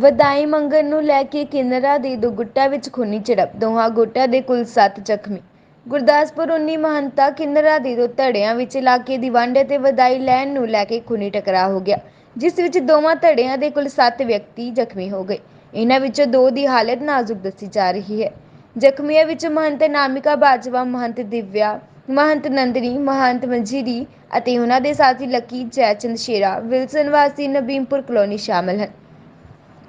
ਵਧਾਈ ਮੰਗਣ ਨੂੰ ਲੈ ਕੇ ਕਿੰਨਰਾ ਦੇ ਦੋ ਗੁੱਟਾਂ ਵਿੱਚ ਖੂਨੀ ਝੜਪ, ਦੋਹਾਂ ਗੁੱਟਾਂ ਦੇ ਕੁੱਲ 7 ਜ਼ਖਮੀ। ਗੁਰਦਾਸਪੁਰ 19 ਮਹੰਤਾ ਕਿੰਨਰਾ ਦੇ ਦੋ ਧੜਿਆਂ ਵਿੱਚ ਇਲਾਕੇ ਦੀ ਵੰਡ ਅਤੇ ਵਧਾਈ ਲੈਣ ਨੂੰ ਲੈ ਕੇ ਖੂਨੀ ਟਕਰਾਅ ਹੋ ਗਿਆ, ਜਿਸ ਵਿੱਚ ਦੋਵਾਂ ਧੜਿਆਂ ਦੇ ਕੁੱਲ 7 ਵਿਅਕਤੀ ਜ਼ਖਮੀ ਹੋ ਗਏ। ਇਹਨਾਂ ਵਿੱਚੋਂ ਦੋ ਦੀ ਹਾਲਤ ਨਾਜ਼ੁਕ ਦੱਸੀ ਜਾ ਰਹੀ ਹੈ। ਜ਼ਖਮੀਆਂ ਵਿੱਚ ਮਹੰਤ ਨਾਮਿਕਾ ਬਾਜਵਾ, ਮਹੰਤ ਦਿਵਿਆ, ਮਹੰਤ ਨੰਦਨੀ, ਮਹੰਤ ਮੰਜੀਰੀ ਅਤੇ ਉਹਨਾਂ ਦੇ ਸਾਥੀ ਲੱਕੀ ਜੈਚੰਦ ਸ਼ੇਰਾ, ਵਿਲਸਨ ਵਾਸੀ ਨਬੀਮਪੁਰ ਕਲੋਨੀ ਸ਼ਾਮਲ ਹਨ।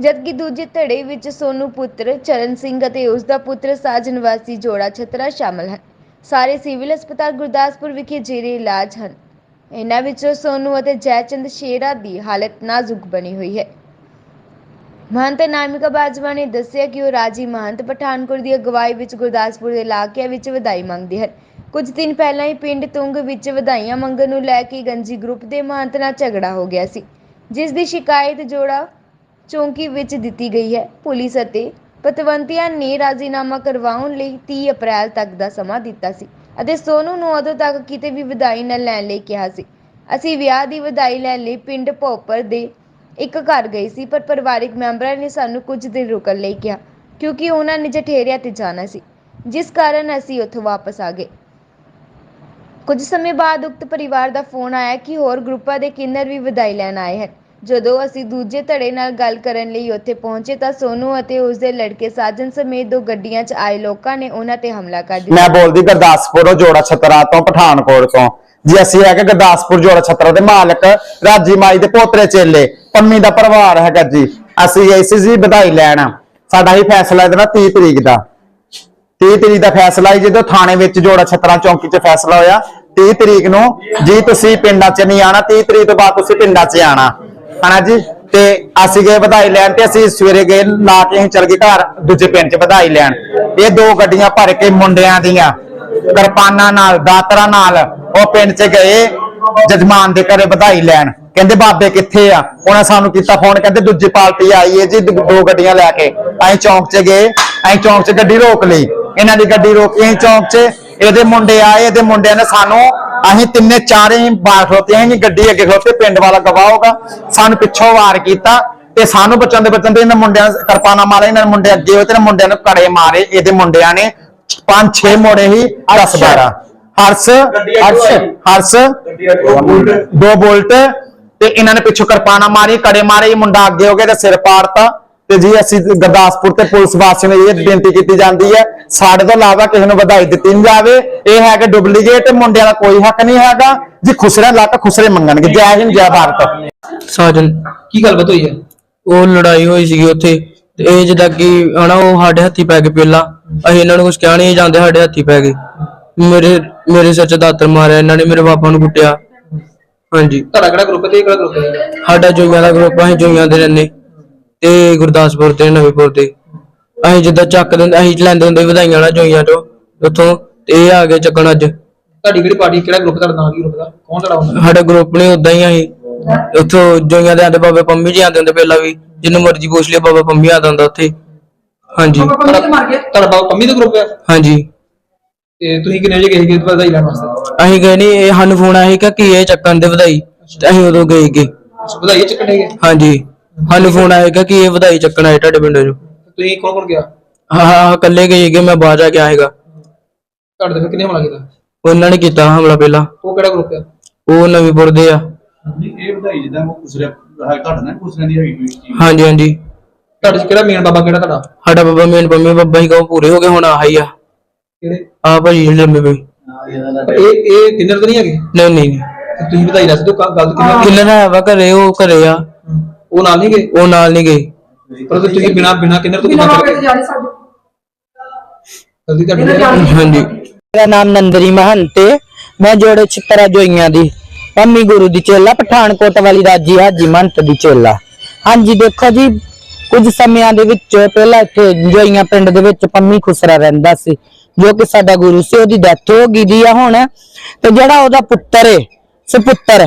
ਜਦਕਿ ਦੂਜੇ ਧੜੇ ਵਿੱਚ ਸੋਨੂ ਪੁੱਤਰ ਚਰਨ ਸਿੰਘ ਅਤੇ ਉਸ ਦਾ ਪੁੱਤਰ ਸਾਜਨ ਵਾਸੀ ਜੋੜਾ ਛਤਰਾ ਸ਼ਾਮਲ ਹਨ। ਸਾਰੇ ਸਿਵਲ ਹਸਪਤਾਲ ਗੁਰਦਾਸਪੁਰ ਵਿਖੇ ਜੇਰੇ ਇਲਾਜ ਹਨ। ਇਹਨਾਂ ਵਿੱਚੋਂ ਸੋਨੂ ਅਤੇ ਜੈਚੰਦ ਸ਼ੇਰਾ ਦੀ ਹਾਲਤ ਨਾਜ਼ੁਕ ਬਣੀ ਹੋਈ ਹੈ। ਮਹੰਤ ਨਾਮਿਕਾ ਬਾਜਵਾ ਨੇ ਦੱਸਿਆ ਕਿ ਉਹ ਰਾਜੀ ਮਹੰਤ ਪਠਾਨਕੋਟ ਦੀ ਅਗਵਾਈ ਵਿੱਚ ਗੁਰਦਾਸਪੁਰ ਦੇ ਇਲਾਕਿਆਂ ਵਿੱਚ ਵਧਾਈ ਮੰਗਦੇ ਹਨ। ਕੁਝ ਦਿਨ ਪਹਿਲਾਂ ਹੀ ਪਿੰਡ ਤੁੰਗ ਵਿੱਚ ਵਧਾਈਆਂ ਮੰਗਣ ਨੂੰ ਲੈ ਕੇ ਗੰਜੀ ਗਰੁੱਪ ਦੇ ਮਹੰਤ ਨਾਲ ਝਗੜਾ ਹੋ ਗਿਆ ਸੀ, ਜਿਸ ਦੀ ਸ਼ਿਕਾਇਤ ਜੋੜਾ ਚੌਂਕੀ ਵਿੱਚ ਦਿੱਤੀ ਗਈ ਹੈ। ਪੁਲਿਸ ਅਤੇ ਪਤਵੰਤਿਆਂ ਨੇ ਰਾਜ਼ੀਨਾਮਾ ਕਰਵਾਉਣ ਲਈ 30 ਅਪ੍ਰੈਲ ਤੱਕ ਦਾ ਸਮਾਂ ਦਿੱਤਾ ਸੀ ਅਤੇ ਸੋਨੂ ਨੂੰ ਉਦੋਂ ਤੱਕ ਕਿਤੇ ਵੀ ਵਧਾਈ ਨਾ ਲੈਣ ਲਈ ਕਿਹਾ ਸੀ। ਅਸੀਂ ਵਿਆਹ ਦੀ ਵਧਾਈ ਲੈਣ ਲਈ ਪਿੰਡ ਭੋਪਰ ਦੇ ਇੱਕ ਘਰ ਗਏ ਸੀ, ਪਰ ਪਰਿਵਾਰਿਕ ਮੈਂਬਰਾਂ ਨੇ ਸਾਨੂੰ ਕੁਝ ਦਿਨ ਰੁਕਣ ਲਈ ਕਿਹਾ, ਕਿਉਂਕਿ ਉਹਨਾਂ ਨੇ ਜਠੇਰਿਆਂ ਤੇ ਜਾਣਾ ਸੀ, ਜਿਸ ਕਾਰਨ ਅਸੀਂ ਉੱਥੋਂ ਵਾਪਸ ਆ ਗਏ। ਕੁਝ ਸਮੇਂ ਬਾਅਦ ਉਕਤ ਪਰਿਵਾਰ ਦਾ ਫੋਨ ਆਇਆ ਕਿ ਹੋਰ ਗਰੁੱਪਾਂ ਦੇ ਕਿੰਨਰ ਵੀ ਵਧਾਈ ਲੈਣ ਆਏ ਹਨ। ਜਦੋਂ ਅਸੀਂ ਦੂਜੇ ਧੜੇ ਨਾਲ ਗੱਲ ਕਰਨ ਲਈ ਉੱਥੇ ਪਹੁੰਚੇ ਤਾਂ ਸੋਨੂ ਅਤੇ ਉਸ ਦੇ ਲੜਕੇ ਸਾਜਨ ਸਮੇਤ ਦੋ ਗੱਡੀਆਂ 'ਚ ਆਏ ਲੋਕਾਂ ਨੇ ਉਹਨਾਂ ਤੇ ਹਮਲਾ ਕਰ ਦਿੱਤਾ। ਮੈਂ ਬੋਲਦੀ ਗੁਰਦਾਸਪੁਰੋਂ ਜੋੜਾ ਛਤਰਾ ਤੋਂ, ਪਠਾਨਕੋਟ ਤੋਂ। ਜੀ, ਅਸੀਂ ਹੈਗੇ ਗੁਰਦਾਸਪੁਰ ਜੋੜਾ ਛਤਰਾ ਦੇ ਮਾਲਕ ਰਾਜੀ ਮਾਈ ਦੇ ਪੋਤਰੇ ਚੇਲੇ, ਪੰਮੀ ਦਾ ਪਰਿਵਾਰ ਹੈਗਾ ਜੀ। ਅਸੀਂ ਗਏ ਜੀ ਵਧਾਈ ਲੈਣਾ। ਸਾਡਾ ਹੀ ਫੈਸਲਾ ਇਹਦਾ 30 ਤਰੀਕ ਦਾ। 30 ਤਰੀਕ ਦਾ ਫੈਸਲਾ ਹੀ ਜਦੋਂ ਥਾਣੇ ਵਿੱਚ ਜੋੜਾ ਛਤਰਾ ਚੌਂਕੀ 'ਚ ਫੈਸਲਾ ਹੋਇਆ 30 ਤਰੀਕ ਨੂੰ ਜੀ ਤੁਸੀਂ ਪਿੰਡਾਂ 'ਚ ਨਹੀਂ ਆਣਾ 30 ਤਰੀਕ ਤੋਂ ਬਾਅਦ ਤੁਸੀਂ ਪਿੰਡਾਂ 'ਚ ਆਣਾ। ਹਨਾ ਜੀ ਤੇ ਅਸੀਂ ਗਏ ਵਧਾਈ ਲੈਣ ਤੇ ਅਸੀਂ ਸਵੇਰੇ ਗਏ, ਲਾ ਕੇ ਅਸੀਂ ਚਲ ਗਏ ਘਰ, ਦੂਜੇ ਪਿੰਡ 'ਚ ਵਧਾਈ ਲੈਣ। ਇਹ ਦੋ ਗੱਡੀਆਂ ਭਰ ਕੇ ਮੁੰਡਿਆਂ ਦੀਆਂ, ਕਿਰਪਾਨਾਂ ਨਾਲ, ਦਾਤਰਾ ਨਾਲ ਉਹ ਪਿੰਡ 'ਚ ਗਏ, ਜਜਮਾਨ ਦੇ ਘਰੇ ਵਧਾਈ ਲੈਣ। ਕਹਿੰਦੇ, ਬਾਬੇ ਕਿੱਥੇ ਆ? ਉਹਨਾਂ ਸਾਨੂੰ ਕੀਤਾ ਫੋਨ, ਕਹਿੰਦੇ, ਦੂਜੀ ਪਾਰਟੀ ਆਈ ਹੈ ਜੀ ਦੋ ਦੋ ਗੱਡੀਆਂ ਲੈ ਕੇ। ਅਸੀਂ ਚੌਂਕ 'ਚ ਗਏ, ਅਸੀਂ ਚੌਂਕ 'ਚ ਗੱਡੀ ਰੋਕ ਲਈ। ਇਹਨਾਂ ਦੀ ਗੱਡੀ ਰੋਕੀ, ਅਸੀਂ ਚੌਂਕ 'ਚ, ਇਹਦੇ ਮੁੰਡੇ ਆਏ, ਇਹਦੇ ਮੁੰਡਿਆਂ ਨੇ ਸਾਨੂੰ ਅਸੀਂ ਤਿੰਨੇ ਚਾਰੇ ਬਾਹਰ ਖਲੋਤੇ ਅਸੀਂ ਗੱਡੀ ਅੱਗੇ ਖਲੋਤੇ ਪਿੰਡ ਵਾਲਾ ਗਵਾਹ ਹੋਗਾ ਸਾਨੂੰ ਪਿੱਛੋਂ ਵਾਰ ਕੀਤਾ ਤੇ ਸਾਨੂੰ ਬਚਣ ਦੇ ਬਚਣ ਦੇ ਇਹਨਾਂ ਮੁੰਡਿਆਂ ਕਿਰਪਾਨਾ ਮਾਰੇ ਇਹਨਾਂ ਮੁੰਡੇ ਅੱਗੇ ਹੋਏ ਤੇ ਇਹਨਾਂ ਮੁੰਡਿਆਂ ਨੂੰ ਕੜੇ ਮਾਰੇ। ਇਹਦੇ ਮੁੰਡਿਆਂ ਨੇ ਪੰਜ ਛੇ ਮੋੜੇ ਹੀ 10 12 ਹਰਸ ਹਰਸ ਹਰਸ ਦੋ ਬੋਲਟ। ਤੇ ਇਹਨਾਂ ਨੇ ਪਿੱਛੋਂ ਕਿਰਪਾਨਾ ਮਾਰੀ ਕੜੇ ਮਾਰੇ ਇਹ ਮੁੰਡਾ ਅੱਗੇ ਹੋ ਗਿਆ ਤੇ ਸਿਰ ਪਾੜਤਾ। ਤੇ ਜੀ ਅਸੀਂ ਗੁਰਦਾਸਪੁਰ ਤੇ ਪੁਲਿਸ ਵਾਸੀਆਂ ਨੂੰ ਇਹ ਬੇਨਤੀ ਕੀਤੀ ਜਾਂਦੀ ਹੈ ਸਾਡੇ ਤੋਂ ਇਲਾਵਾ ਕਿਸੇ ਨੂੰ ਵਧਾਈ ਦਿੱਤੀ ਨਹੀਂ ਜਾਵੇ। ਇਹ ਹੈ ਕਿ ਡੁਪਲੀਕੇਟ ਮੁੰਡਿਆਂ ਦਾ ਕੋਈ ਹੱਕ ਨਹੀਂ ਹੈਗਾ ਜੀ ਖੁਸਰੇ ਲੱਕ ਖੁਸਰੇ ਮੰਗਣਗੇ। ਜੈ ਹਿੰਦ ਜੈ ਭਾਰਤ। ਸਾਜਨ ਕੀ ਗੱਲਬਾਤ ਹੋਈ ਹੈ? ਉਹ ਲੜਾਈ ਹੋਈ ਸੀਗੀ ਉੱਥੇ ਤੇ ਇਹ ਜਿੱਦਾਂ ਕਿ ਹਨਾ ਉਹ ਸਾਡੇ ਹੱਥੀ ਪੈ ਗਏ ਪਹਿਲਾਂ। ਅਸੀਂ ਇਹਨਾਂ ਨੂੰ ਕੁਝ ਕਹਿ ਨਹੀਂ ਜਾਂਦੇ ਸਾਡੇ ਹੱਥੀ ਪੈ ਗਏ। ਮੇਰੇ ਮੇਰੇ ਸਿਰ 'ਚ ਦਾਤਰ ਮਾਰਿਆ ਇਹਨਾਂ ਨੇ ਮੇਰੇ ਪਾਪਾ ਨੂੰ ਕੁੱਟਿਆ। ਹਾਂਜੀ। ਤੁਹਾਡਾ ਕਿਹੜਾ ਗਰੁੱਪ ਤੇ ਇਹ ਕਿਹੜਾ ਗਰੁੱਪ ਹੈ? ਸਾਡਾ ਜੋਈਆਂ ਦਾ ਗਰੁੱਪ ਅਸੀਂ ਜੋਈਆਂ ਦੇ ਰਹਿੰਦੇ। ਤੇ ਗੁਰਦਾਸਪੁਰ ਤੇ ਨਵੀਂਪੁਰ ਤੇ। ਅਸੀਂ ਜਿੱਦਾਂ ਚੱਕ ਦਿੰਦੇ ਅਸੀਂ ਲੈਂਦੇ ਹੁੰਦੇ ਵਧਾਈਆਂ ਨਾਲ ਜੋਈਆਂ ਤੋਂ ਉੱਥੋਂ ਤੇ ਇਹ ਆ ਗਏ ਚੱਕਣ ਅੱਜ। ਤੁਹਾਡੀ ਕਿਹੜੀ ਪਾਰਟੀ ਕਿਹੜਾ ਗਰੁੱਪ ਤੁਹਾਡਾ ਨਾਮ ਕੀ ਗਰੁੱਪ ਦਾ ਕੌਣ ਤੁਹਾਡਾ ਹੁੰਦਾ? ਸਾਡਾ ਗਰੁੱਪ ਨੇ ਉਦਾਂ ਹੀ ਅਸੀਂ। ਉੱਥੋਂ ਜੋਈਆਂ ਦੇ ਆਂਦੇ ਬਾਬਾ ਪੰਮੀ ਜੀ ਆਂਦੇ ਹੁੰਦੇ ਪਹਿਲਾਂ ਵੀ ਜਿਹਨੂੰ ਮਰਜ਼ੀ ਪੁੱਛ ਲਿਓ ਬਾਬਾ ਪੰਮੀ ਆਂਦਾ ਹੁੰਦਾ ਉੱਥੇ। ਹਾਂਜੀ। ਤੁਹਾਡਾ ਤੁਹਾਡਾ ਬਾਬਾ ਪੰਮੀ ਦਾ ਗਰੁੱਪ ਹੈ ਹਾਂਜੀ। ਤੇ ਤੁਸੀਂ ਕਿੰਨੇ ਵਜੇ ਗਏ ਸੀਗੇ ਵਧਾਈ ਲੈਣ ਵਾਸਤੇ? ਅਸੀਂ ਗਏ ਨਹੀਂ ਇਹ ਸਾਨੂੰ ਫੋਨ ਆਇਆ ਸੀ ਕਿ ਕੀ ਇਹ ਚੱਕਣ ਦੇ ਵਧਾਈ ਤੇ ਅਸੀਂ ਉਦੋਂ ਗਏ ਗੇ। ਵਧਾਈ ਚੱਕਣੇ ਗਏ? ਹਾਂਜੀ। ਸਾਨੂੰ ਫੋਨ ਆਇਆ ਕਿ ਕੀ ਇਹ ਵਧਾਈ ਚੱਕਣ ਆਏ ਤੁਹਾਡੇ ਪਿੰਡ ਚੋਂ। ਤੁਸੀਂ ਕੌਣ ਕੌਣ ਗਿਆ? ਹਾਂ ਹਾਂ ਇਕੱਲੇ ਗਏ ਸੀਗੇ ਮੈਂ ਬਾਹਰ ਜਾ ਕੇ ਆਏਗਾ ਤੁਹਾਡੇ ਤੇ ਫਿਰ ਕਿੰਨੇ ਹਮਲਾ ਕੀਤਾ? ਉਹਨਾਂ ਨੇ ਕੀਤਾ ਹਮਲਾ ਪਹਿਲਾਂ। ਉਹ ਕਿਹੜਾ ਗਰੁੱਪ ਹੈ ਉਹ ਨਵੀਂਪੁਰ ਦੇ ਆ। ਨਹੀਂ ਇਹ ਵਧਾਈ ਜਿੱਦਾਂ ਉਹ ਕੁਸਰੇ ਹੈ ਘਟ ਨਾ ਕੁਸਰੇ ਦੀ ਹੈਗੀ ਕੋਈ ਚੀਜ਼। ਹਾਂਜੀ ਹਾਂਜੀ। ਤੁਹਾਡੇ ਚ ਕਿਹੜਾ ਮੇਨ ਬਾਬਾ ਕਿਹੜਾ ਤੁਹਾਡਾ? ਸਾਡਾ ਬਾਬਾ ਮੇਨ ਪੰਮੀ ਬਾਬਾ ਹੀ ਕਹੋ ਪੂਰੇ ਹੋ ਗਏ ਹੁਣ ਆਹੀ ਆ। ਕਿਹੜੇ? ਆ ਭਾਜੀ ਜਿਹੜੇ ਲੰਮੇ ਪਏ। ਇਹ ਇਹ ਕਿੰਨਰ ਤਾਂ ਨਹੀਂ ਹੈਗੇ? ਨਹੀਂ ਨਹੀਂ ਨਹੀਂ। ਤੇ ਤੁਸੀਂ ਵਧਾਈ ਦੱਸ ਦਿਓ ਕ- ਗੱਲ ਕਿੰਨੇ ਕਿੰਨਾ ਦਾ ਹੈ ਵਾ ਘਰੇ ਉਹ ਘਰੇ ਆ। ਉਹ ਨਾਲ ਨਹੀਂ ਗਏ? ਉਹ ਨਾਲ ਨਹੀਂ ਗਈ ਪਰ ਤੁਸੀਂ ਬਿਨਾ ਬਿਨਾ ਕਿੰਨਰ ਤੋਂ ਕਿੰਨਾ ਕਰਕੇ ਜਲਦੀ ਤੁਹਾਡੀ ਹਾਂਜੀ। ਮੇਰਾ ਨਾਮ ਨੰਦਰੀ ਮਹੰਤ। ਮੈਂ ਜੋੜੇ ਛਿੱਤਰਾ ਜੋਈਆਂ ਦੀ। ਪੰਮੀ ਗੁਰੂ ਦੀ ਚੇਲਾ ਪਠਾਨਕੋਟ ਵਾਲੀ ਰਾਜੀ ਹਾਜੀ ਮਹੰਤ ਦੀ ਚੇਲਾ। ਹਾਂਜੀ ਦੇਖੋ ਜੀ ਕੁਝ ਸਮਿਆਂ ਦੇ ਵਿੱਚ ਪਹਿਲਾਂ ਇੱਥੇ ਜੋਈਆਂ ਪਿੰਡ ਦੇ ਵਿੱਚ ਪੰਮੀ ਖੁਸਰਾ ਰਹਿੰਦਾ ਸੀ ਜੋ ਕਿ ਸਾਡਾ ਗੁਰੂ ਸੀ ਉਹਦੀ ਡੈਥ ਹੋ ਗਈ ਦੀ ਆ ਹੁਣ। ਤੇ ਜਿਹੜਾ ਉਹਦਾ ਪੁੱਤਰ ਏ ਸੁਪੁੱਤਰ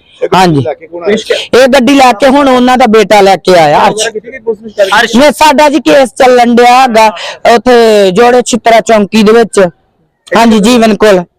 ਹਾਂਜੀ। ਇਹ ਗੱਡੀ ਲੈ ਕੇ ਹੁਣ ਉਹਨਾਂ ਦਾ ਬੇਟਾ ਲੈ ਕੇ ਆਇਆ ਅਰਸ਼। ਸਾਡਾ ਜੀ ਕੇਸ ਚੱਲਣ ਡਿਆ ਹੈਗਾ ਉੱਥੇ ਜੋੜੇ ਛਿੱਤਰਾ ਚੌਂਕੀ ਦੇ ਵਿੱਚ। ਹਾਂਜੀ ਜੀਵਨ ਕੋਲ।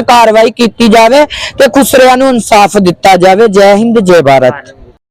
ਸਖਤ ਕਾਰਵਾਈ ਕੀਤੀ ਜਾਵੇ ਤੇ ਖੁਸਰਿਆਂ ਨੂੰ ਇਨਸਾਫ ਦਿੱਤਾ ਜਾਵੇ। ਜੈ ਹਿੰਦ ਜੈ ਭਾਰਤ।